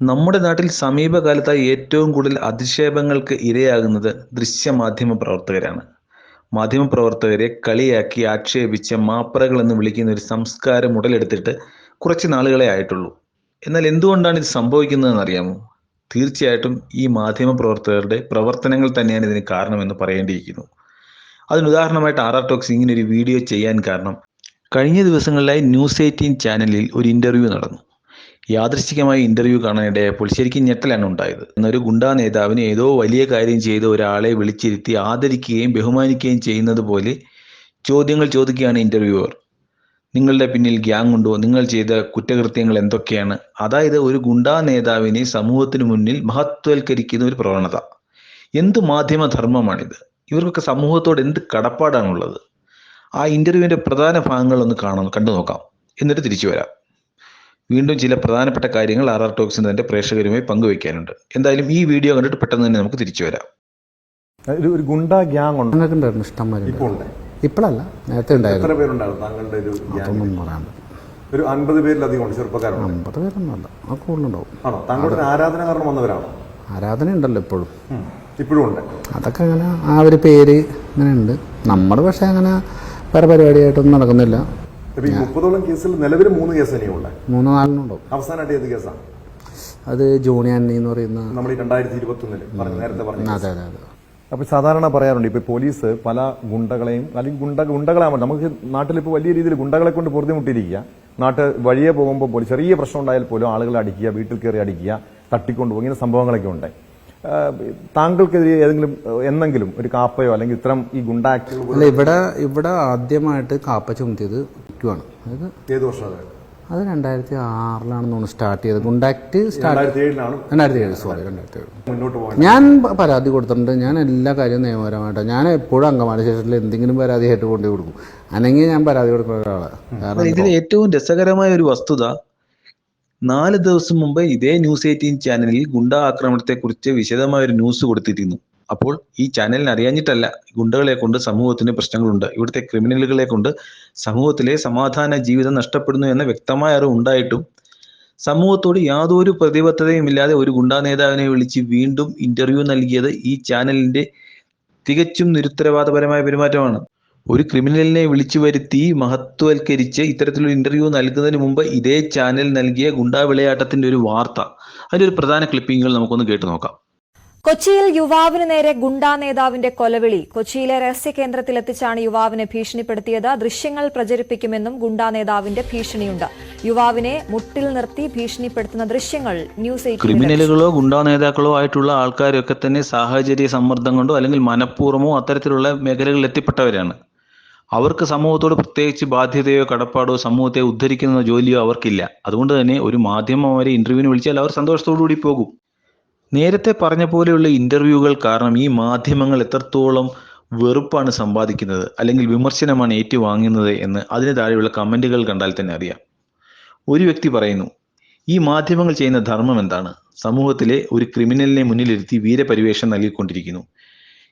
നമ്മുടെ നാട്ടിൽ സമീപകാലത്തായി ഏറ്റവും കൂടുതൽ അധിക്ഷേപങ്ങൾക്ക് ഇരയാകുന്നത് ദൃശ്യമാധ്യമ പ്രവർത്തകരാണ്. മാധ്യമപ്രവർത്തകരെ കളിയാക്കി ആക്ഷേപിച്ച മാപ്രകൾ എന്ന് വിളിക്കുന്ന ഒരു സംസ്കാരം ഉടലെടുത്തിട്ട് കുറച്ച് നാളുകളെ ആയിട്ടുള്ളൂ. എന്നാൽ എന്തുകൊണ്ടാണ് ഇത് സംഭവിക്കുന്നതെന്ന് അറിയാമോ? തീർച്ചയായിട്ടും ഈ മാധ്യമ പ്രവർത്തകരുടെ പ്രവർത്തനങ്ങൾ തന്നെയാണ് ഇതിന് കാരണമെന്ന് പറയേണ്ടിയിരിക്കുന്നു. അതിന് ഉദാഹരണമായിട്ട് ആർ ആർ ടോക്സ് ഇങ്ങനെ ഒരു വീഡിയോ ചെയ്യാൻ കാരണം കഴിഞ്ഞ ദിവസങ്ങളിലായി ന്യൂസ് എയ്റ്റീൻ ചാനലിൽ ഒരു ഇന്റർവ്യൂ നടന്നു. യാദൃശ്ചികമായി ഇന്റർവ്യൂ കാണാനിടയായപ്പോൾ ശരിക്കും ഞെട്ടലാണ് ഉണ്ടായത്. എന്നൊരു ഗുണ്ടാ നേതാവിന് ഏതോ വലിയ കാര്യം ചെയ്ത ഒരാളെ വിളിച്ചിരുത്തി ആദരിക്കുകയും ബഹുമാനിക്കുകയും ചെയ്യുന്നത് പോലെ ചോദ്യങ്ങൾ ചോദിക്കുകയാണ് ഇന്റർവ്യൂവർ നിങ്ങളുടെ പിന്നിൽ ഗ്യാങ് ഉണ്ടോ? നിങ്ങൾ ചെയ്ത കുറ്റകൃത്യങ്ങൾ എന്തൊക്കെയാണ്? അതായത് ഒരു ഗുണ്ടാ നേതാവിനെ സമൂഹത്തിന് മുന്നിൽ മഹത്വവൽക്കരിക്കുന്ന ഒരു പ്രവണത. എന്ത് മാധ്യമധർമ്മമാണിത് ഇവർക്കൊക്കെ സമൂഹത്തോട് എന്ത് കടപ്പാടാണുള്ളത്? ആ ഇന്റർവ്യൂവിന്റെ പ്രധാന ഭാഗങ്ങൾ ഒന്ന് കാണാം കണ്ടു നോക്കാം എന്നിട്ട് തിരിച്ചു വരാം. വീണ്ടും ചില പ്രധാനപ്പെട്ട കാര്യങ്ങൾ ആർ ആർ ടോക്സിന് തന്റെ പ്രേക്ഷകരുമായി പങ്കുവയ്ക്കാനുണ്ട്. എന്തായാലും ഈ വീഡിയോ കണ്ടിട്ട് പെട്ടെന്ന് തന്നെ നമുക്ക് തിരിച്ചു വരാം. ഒരു ഗുണ്ട ഗ്യാങ് ഉണ്ട്. ഞങ്ങൾക്ക് ഉണ്ടായിരുന്നു ഇഷ്ടം ഇപ്പോഴല്ല നേരത്തെ ഉണ്ടായിരുന്നു. എത്ര പേരുണ്ടായിരുന്നു? താങ്കളുടെ ഒരു ഗ്യാങ് അതൊന്നും പറയാൻ പറ്റില്ല ഒരു അൻപത് പേരിലധികം ഉണ്ട് ചെറുപ്പക്കാരുണ്ട്? അമ്പത് പേരൊന്നുമല്ല ആ കൂടുതലുണ്ടാവും. ആണോ? താങ്കളുടെ ആരാധന കാരണം വന്നവരാണോ? ആരാധന ഉണ്ടല്ലോ ഇപ്പോഴും. ഉം. ഇപ്പോഴും ഉണ്ട്. അതൊക്കെ അങ്ങനെ ആ ഒരു പേര് ഇങ്ങനെ ഉണ്ട്. നമ്മൾ പക്ഷേ അങ്ങനെ വേറെ പരിപാടിയായിട്ടൊന്നും നടക്കുന്നില്ല. ഈ മുപ്പതോളം കേസിൽ നിലവിൽ മൂന്ന് കേസ് ഇനിയുണ്ട്. മൂന്നോ നാലെണ്ണം ഉണ്ടാവും. അവസാനമായിട്ട് ഏത് കേസാണ്? അത് ജോണി ആന്റണി എന്ന് പറയുന്ന നമ്മൾ ഈ രണ്ടായിരത്തി ഇരുപത്തൊന്നിൽ പറഞ്ഞു നേരത്തെ പറഞ്ഞു അതെ അതെ അതെ. അപ്പോൾ സാധാരണ പറയാറുണ്ട് ഇപ്പൊ പോലീസ് പല ഗുണ്ടകളെയും അല്ലെങ്കിൽ ഗുണ്ട ഗുണ്ടകളാകുമ്പോൾ നമുക്ക് നാട്ടിൽ ഇപ്പൊ വലിയ രീതിയിൽ ഗുണ്ടകളെ കൊണ്ട് പൊറുതിമുട്ടിയിരിക്കുക. നാട്ട് വഴിയെ പോകുമ്പോൾ പോലും ചെറിയ പ്രശ്നം ഉണ്ടായാൽ പോലും ആളുകളെ അടിക്കുക വീട്ടിൽ കയറി അടിക്കുക തട്ടിക്കൊണ്ടുപോകും ഇങ്ങനെ സംഭവങ്ങളൊക്കെ ഉണ്ട്. താങ്കൾക്കെതിരെ ഏതെങ്കിലും എന്നെങ്കിലും ഒരു കാപ്പയോ അല്ലെങ്കിൽ ഇത്തരം ഈ ഗുണ്ട ഇവിടെ ഇവിടെ ആദ്യമായിട്ട് കാപ്പ ചുമത്തിയത് ആണ് അതായത് ഏത് വർഷം അത് രണ്ടായിരത്തി ആറിലാണെന്ന് തോന്നുന്നു സ്റ്റാർട്ട് ചെയ്തത്. കോണ്ടാക്ട് സ്റ്റാർട്ട് രണ്ടായിരത്തി ഏഴ് സോറി രണ്ടായിരത്തി ഏഴ് ഞാൻ പരാതി കൊടുത്തിട്ടുണ്ട്. ഞാൻ എല്ലാ കാര്യവും നിയമപരമായിട്ടാണ് ഞാൻ എപ്പോഴും അങ്കമാലി സ്റ്റേഷനിൽ എന്തെങ്കിലും പരാതിയായിട്ട് കൊണ്ടു കൊടുക്കും. അല്ലെങ്കിൽ ഞാൻ പരാതി കൊടുക്കുന്ന ഒരാളാണ് കാരണം ഇതിൽ ഏറ്റവും രസകരമായ ഒരു വസ്തുത നാല് ദിവസം മുമ്പ് ഇതേ ന്യൂസ് എയ്റ്റീൻ ചാനലിൽ ഗുണ്ടാ ആക്രമണത്തെക്കുറിച്ച് വിശദമായ ഒരു ന്യൂസ് കൊടുത്തിരുന്നു. അപ്പോൾ ഈ ചാനലിന് അറിയാഞ്ഞിട്ടല്ല ഗുണ്ടകളെ കൊണ്ട് സമൂഹത്തിന് പ്രശ്നങ്ങളുണ്ട്. ഇവിടുത്തെ ക്രിമിനലുകളെ കൊണ്ട് സമൂഹത്തിലെ സമാധാന ജീവിതം നഷ്ടപ്പെടുന്നു എന്ന വ്യക്തമായ അറിവ് ഉണ്ടായിട്ടും സമൂഹത്തോട് യാതൊരു പ്രതിബദ്ധതയും ഇല്ലാതെ ഒരു ഗുണ്ടാ നേതാവിനെ വിളിച്ച് വീണ്ടും ഇന്റർവ്യൂ നൽകിയത് ഈ ചാനലിന്റെ തികച്ചും നിരുത്തരവാദപരമായ പെരുമാറ്റമാണ്. ഒരു ക്രിമിനലിനെ വിളിച്ചു വരുത്തി മഹത്വവൽക്കരിച്ച് ഇത്തരത്തിലൊരു ഇന്റർവ്യൂ നൽകുന്നതിന് മുമ്പ് ഇതേ ചാനൽ നൽകിയ ഗുണ്ടാ വിളയാട്ടത്തിന്റെ ഒരു വാർത്ത. അതിന്റെ ഒരു പ്രധാന ക്ലിപ്പിങ്ങുകൾ നമുക്കൊന്ന് കേട്ടു നോക്കാം. കൊച്ചിയിൽ യുവാവിന് നേരെ ഗുണ്ടാ നേതാവിന്റെ കൊലവിളി. കൊച്ചിയിലെ രഹസ്യ കേന്ദ്രത്തിലെത്തിച്ചാണ് യുവാവിനെ ഭീഷണിപ്പെടുത്തിയത്. ദൃശ്യങ്ങൾ പ്രചരിപ്പിക്കുമെന്നും ഗുണ്ടാ നേതാവിന്റെ ഭീഷണിയുണ്ട്. യുവാവിനെ മുട്ടിൽ നിർത്തി ഭീഷണിപ്പെടുത്തുന്ന ദൃശ്യങ്ങൾ ന്യൂസ് ക്രിമിനലുകളോ ഗുണ്ടാ നേതാക്കളോ ആയിട്ടുള്ള ആൾക്കാരൊക്കെ തന്നെ സാഹചര്യ സമ്മർദ്ദം കൊണ്ടോ അല്ലെങ്കിൽ മനഃപൂർവമോ അത്തരത്തിലുള്ള മേഖലകളിൽ എത്തിപ്പെട്ടവരാണ്. അവർക്ക് സമൂഹത്തോട് പ്രത്യേകിച്ച് ബാധ്യതയോ കടപ്പാടോ സമൂഹത്തെ ഉദ്ധരിക്കുന്ന ജോലിയോ അവർക്കില്ല. അതുകൊണ്ട് തന്നെ ഒരു മാധ്യമം അവരെ ഇന്റർവ്യൂവിന് വിളിച്ചാൽ അവർ സന്തോഷത്തോടു കൂടി പോകും. നേരത്തെ പറഞ്ഞ പോലെയുള്ള ഇന്റർവ്യൂകൾ കാരണം ഈ മാധ്യമങ്ങൾ എത്രത്തോളം വെറുപ്പാണ് സമ്പാദിക്കുന്നത് അല്ലെങ്കിൽ വിമർശനമാണ് ഏറ്റുവാങ്ങുന്നത് എന്ന് അതിന് താഴെയുള്ള കമന്റുകൾ കണ്ടാൽ തന്നെ അറിയാം. ഒരു വ്യക്തി പറയുന്നു ഈ മാധ്യമങ്ങൾ ചെയ്യുന്ന ധർമ്മം എന്താണ്? സമൂഹത്തിലെ ഒരു ക്രിമിനലിനെ മുന്നിലിരുത്തി വീരപരിവേഷം നൽകിക്കൊണ്ടിരിക്കുന്നു.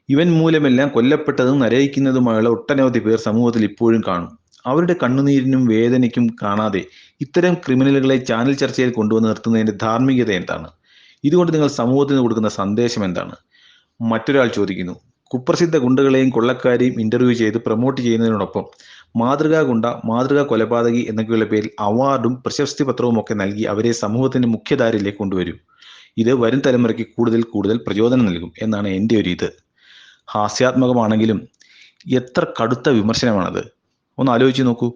ഇവൻ മൂലമെല്ലാം കൊല്ലപ്പെട്ടതും നരയിക്കുന്നതുമായുള്ള ഒട്ടനവധി പേർ സമൂഹത്തിൽ ഇപ്പോഴും കാണും. അവരുടെ കണ്ണുനീരിനും വേദനയ്ക്കും കാണാതെ ഇത്തരം ക്രിമിനലുകളെ ചാനൽ ചർച്ചയിൽ കൊണ്ടുവന്ന് നിർത്തുന്നതിന്റെ ധാർമ്മികത എന്താണ്? ഇതുകൊണ്ട് നിങ്ങൾ സമൂഹത്തിന് കൊടുക്കുന്ന സന്ദേശം എന്താണ്? മറ്റൊരാൾ ചോദിക്കുന്നു കുപ്രസിദ്ധ ഗുണ്ടകളെയും കൊള്ളക്കാരെയും ഇന്റർവ്യൂ ചെയ്ത് പ്രൊമോട്ട് ചെയ്യുന്നതിനോടൊപ്പം മാതൃകാ ഗുണ്ട മാതൃകാ കൊലപാതകി എന്നൊക്കെയുള്ള പേരിൽ അവാർഡും പ്രശസ്തി പത്രവും ഒക്കെ നൽകി അവരെ സമൂഹത്തിന്റെ മുഖ്യധാരയിലേക്ക് കൊണ്ടുവരും. ഇത് വരും തലമുറയ്ക്ക് കൂടുതൽ കൂടുതൽ പ്രചോദനം നൽകും എന്നാണ് എന്റെ ഒരു ഇത്. ഹാസ്യാത്മകമാണെങ്കിലും എത്ര കടുത്ത വിമർശനമാണത്? ഒന്ന് ആലോചിച്ച് നോക്കൂ.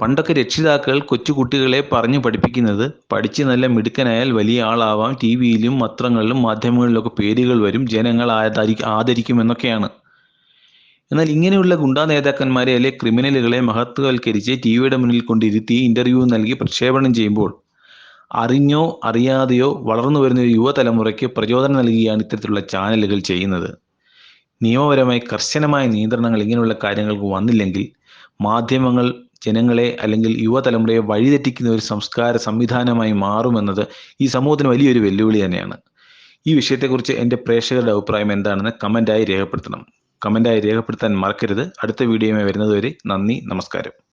പണ്ടൊക്കെ രക്ഷിതാക്കൾ കൊച്ചുകുട്ടികളെ പറഞ്ഞു പഠിപ്പിക്കുന്നത് പഠിച്ച് നല്ല മിടുക്കനായാൽ വലിയ ആളാവാം. ടി വിയിലും പത്രങ്ങളിലും മാധ്യമങ്ങളിലൊക്കെ പേരുകൾ വരും. ജനങ്ങൾ ആദരിക്കും ആദരിക്കുമെന്നൊക്കെയാണ്. എന്നാൽ ഇങ്ങനെയുള്ള ഗുണ്ടാ നേതാക്കന്മാരെ അല്ലെ ക്രിമിനലുകളെ മഹത്വവൽക്കരിച്ച് ടി വിയുടെ മുന്നിൽ കൊണ്ടിരുത്തി ഇന്റർവ്യൂ നൽകി പ്രക്ഷേപണം ചെയ്യുമ്പോൾ അറിഞ്ഞോ അറിയാതെയോ വളർന്നു വരുന്ന ഒരു യുവതലമുറയ്ക്ക് പ്രചോദനം നൽകുകയാണ് ഇത്തരത്തിലുള്ള ചാനലുകൾ ചെയ്യുന്നത്. നിയമപരമായി കർശനമായ നിയന്ത്രണങ്ങൾ ഇങ്ങനെയുള്ള കാര്യങ്ങൾക്ക് വന്നില്ലെങ്കിൽ മാധ്യമങ്ങൾ ജനങ്ങളെ അല്ലെങ്കിൽ യുവതലമുറയെ വഴിതെറ്റിക്കുന്ന ഒരു സംസ്കാര സംവിധാനമായി മാറുമെന്നത് ഈ സമൂഹത്തിന് വലിയൊരു വെല്ലുവിളി തന്നെയാണ്. ഈ വിഷയത്തെക്കുറിച്ച് എന്റെ പ്രേക്ഷകരുടെ അഭിപ്രായം എന്താണെന്ന് കമന്റായി രേഖപ്പെടുത്തണം. കമന്റായി രേഖപ്പെടുത്താൻ മറക്കരുത്. അടുത്ത വീഡിയോയുമായി വരുന്നതുവരെ നന്ദി നമസ്കാരം.